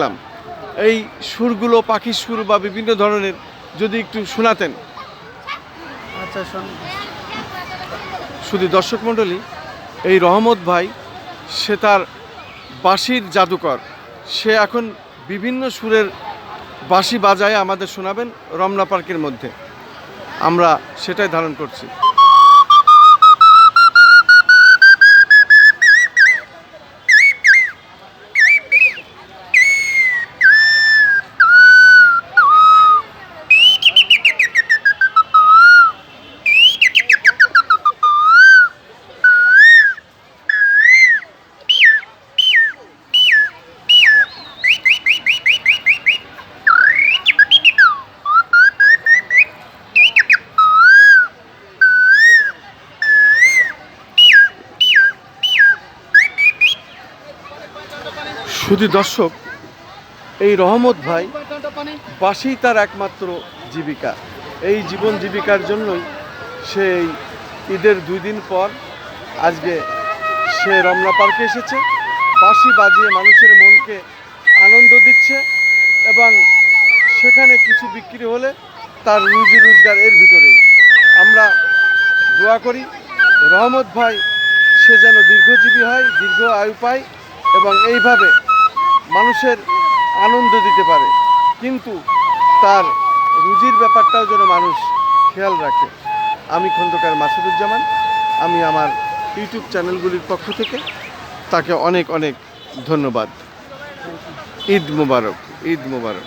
পেলাম এই সুরগুলো পাখির সুর বা বিভিন্ন ধরনের যদি একটু শোনাতেন। আচ্ছা শুধু দর্শক মণ্ডলী এই রহমত ভাই সে তার বাঁশির জাদুকর। সে এখন বিভিন্ন সুরের বাঁশি বাজায় আমাদের শোনাবেন রমনা পার্কের মধ্যে। আমরা সেটাই ধারণ করছি। শুধু দর্শক, এই রহমত ভাই বাসেই তার একমাত্র জীবিকা। এই জীবন জীবিকার জন্যই সে এই ঈদের দুই দিন পর আজকে সে রমনা পার্কে এসেছে। বাঁশি বাজিয়ে মানুষের মনকে আনন্দ দিচ্ছে এবং সেখানে কিছু বিক্রি হলে তার রুজি রোজগার এর ভিতরেই। আমরা দোয়া করি, রহমত ভাই সে যেন দীর্ঘজীবী হয়, দীর্ঘ আয়ু পায় এবং এইভাবে মানুষের আনন্দ দিতে পারে, কিন্তু তার রুজির ব্যাপারটাও যেন মানুষ খেয়াল রাখে। আমি খন্দকার মাসুদুজ্জামান, আমি আমার ইউটিউব চ্যানেলগুলির পক্ষ থেকে তাকে অনেক অনেক ধন্যবাদ। ঈদ মুবারক ঈদ মুবারক।